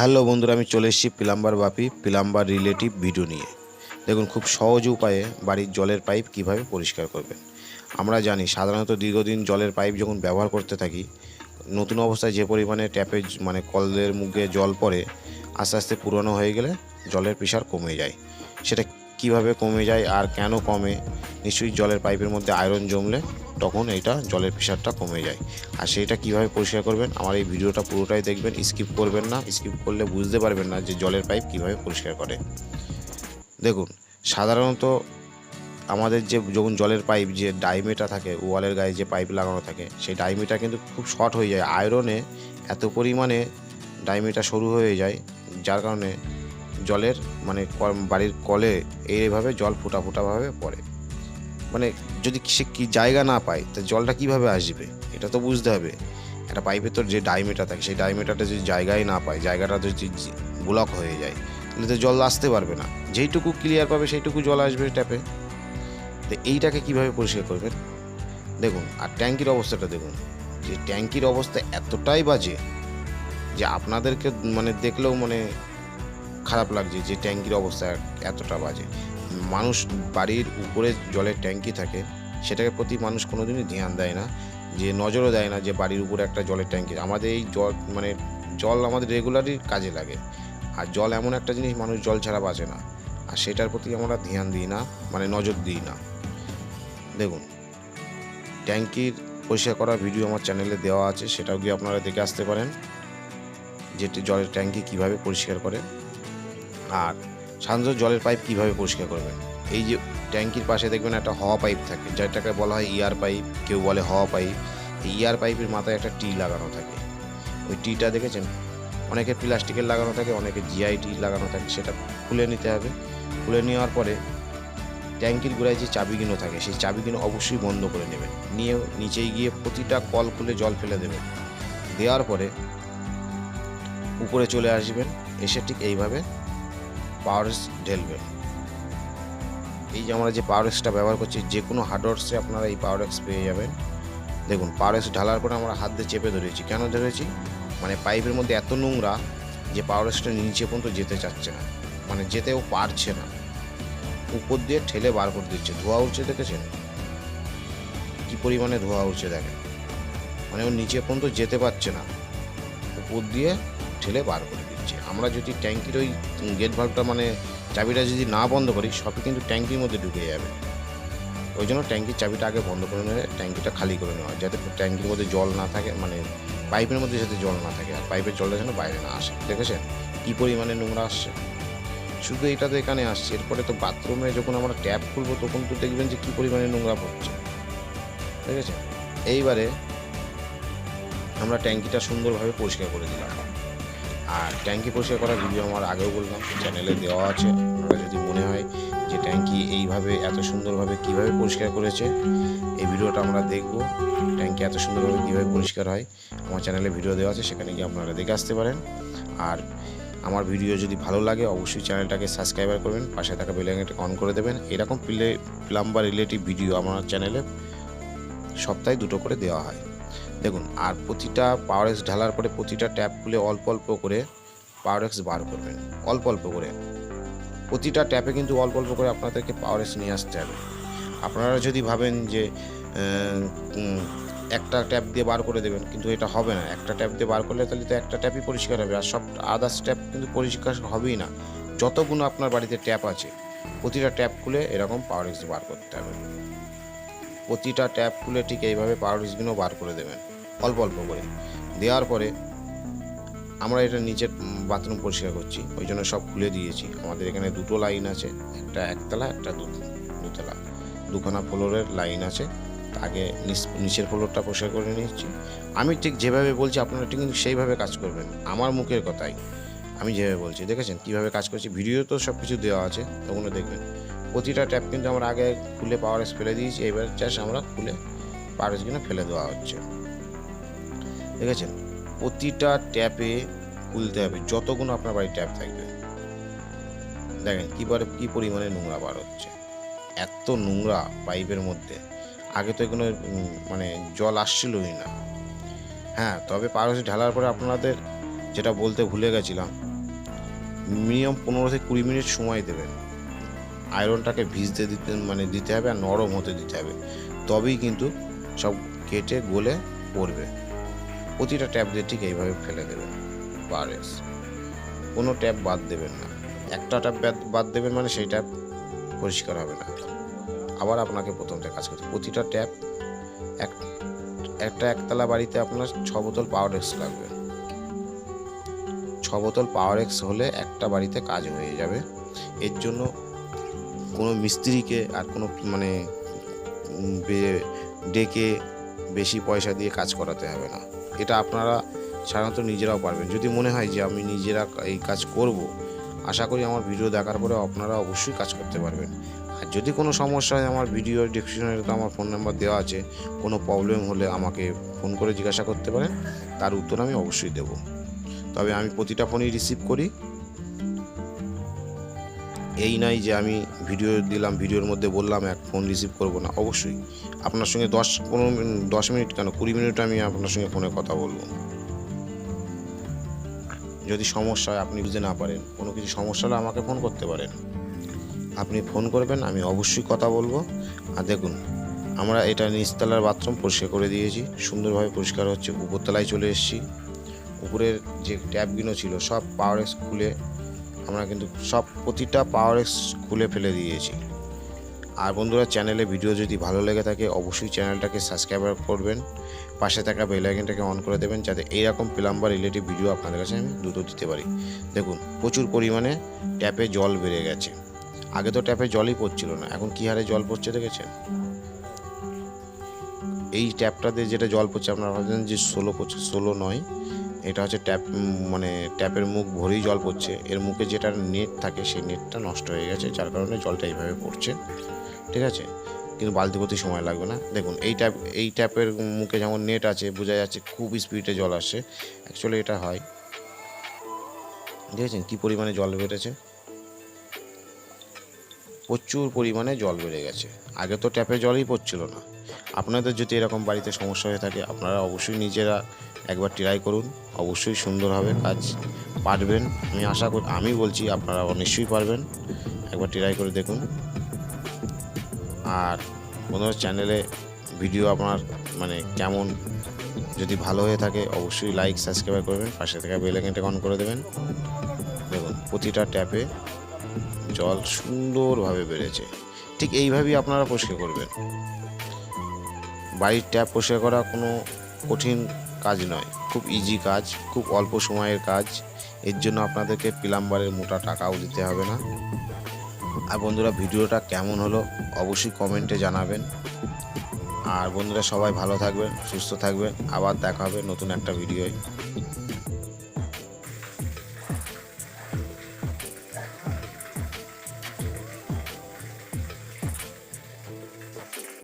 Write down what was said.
Hello বন্ধুরা, আমি চলে এসেছি plumber Bapi, plumber relative video নিয়ে। দেখুন, খুব সহজ উপায়ে বাড়ির জলের পাইপ কীভাবে পরিষ্কার করবেন। আমরা জানি সাধারণত দীর্ঘদিন জলের পাইপ যখন ব্যবহার করতে থাকি, নতুন অবস্থায় যে পরিমাণে ট্যাপে মানে কলের মুখে জল পড়ে, আস্তে আস্তে পুরনো হয়ে গেলে জলের প্রেশার কমে যায়। সেটা কীভাবে কমে যায় আর কেন কমে? নিশ্চয়ই জলের পাইপের মধ্যে আয়রন জমলে তখন এটা জলের প্রেশারটা কমে যায়। আর সেইটা কীভাবে পরিষ্কার করবেন, আমার এই ভিডিওটা পুরোটাই দেখবেন স্কিপ করবেন না। স্কিপ করলে বুঝতে পারবেন না যে জলের পাইপ কীভাবে পরিষ্কার করে। দেখুন, সাধারণত আমাদের যে যখন জলের পাইপ যে ডাইমেটা থাকে ওয়ালের গায়ে যে পাইপ লাগানো থাকে, সেই ডাইমিটা কিন্তু খুব শর্ট হয়ে যায়। আয়রনে এত পরিমাণে ডাইমিটা সরু হয়ে যায়, যার কারণে জলের মানে বাড়ির কলে এইভাবে জল ফোটা ফোটাভাবে পড়ে। মানে যদি সে কি জায়গা না পায়, তা জলটা কীভাবে আসবে? এটা তো বুঝতে হবে। একটা পাইপের তোর যে ডাইমিটা থাকে, সেই ডাইমিটাটা যদি জায়গায় না পায়, জায়গাটা যদি ব্লক হয়ে যায়, তাহলে তো জল আসতে পারবে না। যেইটুকু ক্লিয়ার পাবে, সেইটুকু জল আসবে ট্যাপে তো এইটাকে কীভাবে পরিষ্কার করবেন? দেখুন, আর ট্যাঙ্কির অবস্থাটা দেখুন। যে ট্যাঙ্কির অবস্থা এতটাই বাজে যে আপনাদেরকে মানে দেখলেও মানে খারাপ লাগছে যে ট্যাঙ্কির অবস্থা এতটা বাজে। মানুষ বাড়ির উপরে জলের ট্যাঙ্কি থাকে, সেটাকে প্রতি মানুষ কোনো দিনই ধ্যান দেয় না, যে নজরও দেয় না যে বাড়ির উপরে একটা জলের ট্যাঙ্কি। আমাদের এই জল মানে জল আমাদের রেগুলারই কাজে লাগে। আর জল এমন একটা জিনিস, মানুষ জল ছাড়া বাঁচে না। আর সেটার প্রতি আমরা ধ্যান দিই না মানে নজর দিই না। দেখুন, ট্যাঙ্কির পরিষ্কার করা ভিডিও আমার চ্যানেলে দেওয়া আছে, সেটাও গিয়ে আপনারা দেখে আসতে পারেন যেটি জলের ট্যাঙ্কি কীভাবে পরিষ্কার করে। আর সাধারণত জলের পাইপ কীভাবে পরিষ্কার করবেন? এই যে ট্যাঙ্কির পাশে দেখবেন একটা হাওয়া পাইপ থাকে, যেটাকে বলা হয় ইয়ার পাইপ, কেউ বলে হাওয়া পাইপ। এই ইয়ার পাইপের মাথায় একটা টি লাগানো থাকে। ওই টিটা দেখেছেন? অনেকের প্লাস্টিকের লাগানো থাকে অনেকের জিআই টি লাগানো থাকে, সেটা খুলে নিতে হবে। খুলে নেওয়ার পরে ট্যাঙ্কির গোড়ায় যে চাবিগুলো থাকে, সেই চাবিগুলো অবশ্যই বন্ধ করে নেবেন। নিয়ে নিচেই গিয়ে প্রতিটা কল খুলে জল ফেলে দেবেন। দেওয়ার পরে উপরে চলে আসবেন, এসে ঠিক এইভাবে পাওয়ারস ঢেলবেন এই যে আমরা যে পাওয়ারএক্সটা ব্যবহার করছি, যে কোনো হার্ডওয়ার্সে আপনারা এই পাওয়ার এক্স পেয়ে যাবেন। দেখুন পাওয়ার এক্স ঢালার পরে আমরা হাত দিয়ে চেপে ধরেছি। কেন ধরেছি? মানে পাইপের মধ্যে এত নোংরা যে পাওয়ারএক্সটা নিচে পর্যন্ত যেতে চাচ্ছে না। মানে যেতেও পারছে না। উপর দিয়ে ঠেলে বার করে দিচ্ছে। ধোয়া উঠছে, দেখেছেন? কি পরিমাণে ধোয়া উঠছে, দেখেন। মানে ও নিচে পর্যন্ত যেতে পারছে না। উপর দিয়ে ঠেলে বার করে দিচ্ছে আমরা যদি ট্যাঙ্কির ওই গেট ভাল্বটা মানে চাবিটা যদি না বন্ধ করি, সবই কিন্তু ট্যাঙ্কির মধ্যে ঢুকে যাবে। ওই জন্য ট্যাঙ্কির চাবিটা আগে বন্ধ করে নেবে ট্যাঙ্কিটা খালি করে নেওয়া হয়, যাতে ট্যাঙ্কির মধ্যে জল না থাকে মানে পাইপের মধ্যে যাতে জল না থাকে, আর পাইপের জলটা যেন বাইরে না আসে। দেখেছেন? কী পরিমাণে নোংরা আসছে। শুধু এটা তো এখানে আসছে। এরপরে তো বাথরুমে যখন আমরা ট্যাপ খুলবো, তখন তো দেখবেন যে কী পরিমাণে নোংরা পড়ছে। ঠিক আছে? এইবারে আমরা ট্যাঙ্কিটা সুন্দরভাবে পরিষ্কার করে দিলাম। আর ট্যাঙ্কি পরিষ্কার করার ভিডিও আমার আগেও বললাম চ্যানেলে দেওয়া আছে, আপনারা যদি মনে হয় যে ট্যাঙ্কি এইভাবে এত সুন্দরভাবে কীভাবে পরিষ্কার করেছে, এই ভিডিওটা আমরা দেখব, ট্যাঙ্কি এত সুন্দরভাবে কীভাবে পরিষ্কার হয়, আমার চ্যানেলে ভিডিও দেওয়া আছে, সেখানে গিয়ে আপনারা দেখে আসতে পারেন। আর আমার ভিডিও যদি ভালো লাগে, অবশ্যই চ্যানেলটাকে সাবস্ক্রাইবার করবেন, পাশে থাকা বেলাইনটাকে অন করে দেবেন। এরকম প্লে প্লাম্বার রিলেটিভ ভিডিও আমার চ্যানেলে সপ্তাহে দুটো করে দেওয়া হয়। দেখুন, আর প্রতিটা পাওয়ার পাওয়ারেক্স ঢালার পরে প্রতিটা ট্যাপ খুলে অল্প অল্প করে পাওয়ার পাওয়ারেক্স বার করবেন, অল্প অল্প করে। প্রতিটা ট্যাপে কিন্তু অল্প অল্প করে আপনাদেরকে পাওয়ার পাওয়ারেক্স নিয়ে আসতে হবে। আপনারা যদি ভাবেন যে একটা ট্যাপ দিয়ে বার করে দেবেন, কিন্তু এটা হবে না। একটা ট্যাপ দিয়ে বার করলে তাহলে তো একটা ট্যাপই পরিষ্কার হবে, আর সব আদার্স ট্যাপ কিন্তু পরিষ্কার হবেই না। যতগুলো আপনার বাড়িতে ট্যাপ আছে, প্রতিটা ট্যাপ খুলে এরকম পাওয়ার পাওয়ারেক্স বার করতে হবে। প্রতিটা ট্যাপ খুলে ঠিক এইভাবে পাওয়ার পাওয়ারেক্সগুলো বার করে দেবেন। অল্প অল্প করে। দেওয়ার পরে আমরা এটা নিচের বাথরুম পরিষ্কার করছি। ওই জন্য সব খুলে দিয়েছি। আমাদের এখানে দুটো লাইন আছে। একটা একতলা, একটা দুতলা। দুখানা ফ্লোরের লাইন আছে। আগে নিচ- নিচের ফ্লোরটা পরিষ্কার করে নিচ্ছি আমি ঠিক যেভাবে বলছি, আপনারা ঠিক সেইভাবে কাজ করবেন। আমার মুখের কথাই আমি যেভাবে বলছি। দেখেছেন? কীভাবে কাজ করছি? ভিডিও তো সব কিছু দেওয়া আছে। ওগুলো দেখবেন। প্রতিটা ট্যাপ কিন্তু আমরা আগে খুলে পাওয়ার ফেলে দিয়েছি, এবার জাস্ট আমরা খুলে পাওয়ার পাওয়ারসগুলো ফেলে দেওয়া হচ্ছে। ঠিক আছে প্রতিটা ট্যাপে খুলতে হবে যতগুলো আপনার বাড়ির ট্যাপ থাকবে। দেখেন কীবারে কী পরিমাণে নোংরা বার হচ্ছে। এত নোংরা পাইপের মধ্যে। আগে তো এগুলো মানে জল আসছিলই না। হ্যাঁ তবে পারস ঢালার পরে আপনাদের যেটা বলতে ভুলে গেছিলাম, মিনিমাম পনেরো থেকে কুড়ি মিনিট সময় দেবেন। আয়রনটাকে ভিজতে দিতে মানে দিতে হবে আর নরম হতে দিতে হবে। তবেই কিন্তু সব কেটে, গলে পড়বে। প্রতিটা ট্যাপ দিয়ে ঠিক এইভাবে ফেলে দেবেন। বারেস কোনো ট্যাপ বাদ দেবেন না। একটা ট্যাপ বাদ- দেবেন মানে সেই ট্যাপ পরিষ্কার হবে না। আবার আপনাকে প্রথম থেকে কাজ করতে প্রতিটা ট্যাপ এক, একটা একতলা বাড়িতে আপনার ছ বোতল পাওয়ার এক্স লাগবে। ছ বোতল পাওয়ার এক্স হলে একটা বাড়িতে কাজ হয়ে যাবে। এর জন্য কোনো মিস্ত্রিকে আর কোনো মানে ডেকে বেশি পয়সা দিয়ে কাজ করাতে হবে না। এটা আপনারা সাধারণত নিজেরাও পারবেন। যদি মনে হয় যে আমি নিজেরা এই কাজ করব, আশা করি আমার ভিডিও দেখার পরে আপনারা অবশ্যই কাজ করতে পারবেন। আর যদি কোনো সমস্যা হয়, আমার ভিডিও ডিসক্রিপশনে তো আমার ফোন নাম্বার দেওয়া আছে, কোনো প্রবলেম হলে আমাকে ফোন করে জিজ্ঞাসা করতে পারেন, তার উত্তর আমি অবশ্যই দেব। তবে আমি প্রতিটা ফোনই রিসিভ করি। এই নয় যে আমি ভিডিও দিলাম, ভিডিওর মধ্যে বললাম, এক ফোন রিসিভ করব না। অবশ্যই। আপনার সঙ্গে দশ, পনেরো দশ মিনিট কেন? কুড়ি মিনিট আমি আপনার সঙ্গে ফোনে কথা বলব। যদি সমস্যা হয়, আপনি বুঝতে না পারেন। কোনো কিছু সমস্যা হলে আমাকে ফোন করতে পারেন। আপনি ফোন করবেন, আমি অবশ্যই কথা বলব। আর দেখুন, আমরা এটা নিচতলার বাথরুম পরিষ্কার করে দিয়েছি। সুন্দরভাবে পরিষ্কার হচ্ছে। উপরতলায় চলে এসেছি। উপরের যে ট্যাপগুলো ছিল, সব পাওয়ার খুলে আমরা কিন্তু সব প্রতিটা পাওয়ার এক্স খুলে ফেলে দিয়েছি। আর বন্ধুরা চ্যানেলে ভিডিও যদি ভালো লেগে থাকে, অবশ্যই চ্যানেলটাকে সাবস্ক্রাইব করবেন। পাশে থাকা বেল আইকনটাকে অন করে দেবেন, যাতে এইরকম প্লাম্বার রিলেটিভ ভিডিও আপনাদের কাছে আমি দ্রুত দিতে পারি। দেখুন, প্রচুর পরিমাণে ট্যাপে জল বেড়ে গেছে। আগে তো ট্যাপে জলই পড়ছিল না, এখন কী হারে জল পড়ছে দেখেছেন? এই ট্যাপটাতে যেটা জল পড়ছে, আপনারা ভাবছেন যে ষোলো পড়ছে, ষোলো নয়। এটা হচ্ছে ট্যাপ মানে ট্যাপের মুখ ভরেই জল পড়ছে। এর মুখে যেটা নেট থাকে সেই নেটটা নষ্ট হয়ে গেছে, যার কারণে জলটা এইভাবে পড়ছে। ঠিক আছে? কিন্তু বালতি করতে সময় লাগবে না। দেখুন, এই ট্যাপ এই ট্যাপের মুখে যেমন নেট আছে, বোঝা যাচ্ছে খুব স্পিডে জল আসছে। অ্যাকচুয়ালি এটা হয়। দেখেছেন কী পরিমাণে জল বেড়েছে? প্রচুর পরিমাণে জল বেড়ে গেছে। আগে তো ট্যাপে জলই পড়ছিল না। আপনাদের যদি এরকম বাড়িতে সমস্যা হয়ে থাকে, আপনারা অবশ্যই নিজেরা একবার ট্রাই করুন। অবশ্যই সুন্দর হবে কাজ পারবেন। আমি আশা করি, আমি বলছি আপনারা নিশ্চয়ই পারবেন। একবার ট্রাই করে দেখুন। আর বন্ধুরা চ্যানেলে ভিডিও আপনার মানে কেমন, যদি ভালো হয়ে থাকে, অবশ্যই লাইক সাবস্ক্রাইব করবেন। পাশে থেকে বেল আইকনটা অন করে দেবেন। দেখুন, প্রতিটা ট্যাপে জল সুন্দরভাবে বেড়েছে। ঠিক এইভাবেই আপনারা পরিষ্কার করবেন। বাড়ির ট্যাপ পরিষ্কার করা কোনো কঠিন কাজ নয়। খুব ইজি কাজ, খুব অল্প সময়ের কাজ। এর জন্য আপনাদেরকে প্লাম্বারের মোটা টাকাও দিতে হবে না। আর বন্ধুরা, ভিডিওটা কেমন হলো অবশ্যই কমেন্টে জানাবেন। আর বন্ধুরা, সবাই ভালো থাকবেন, সুস্থ থাকবেন। আবার দেখা হবে নতুন একটা ভিডিওয়।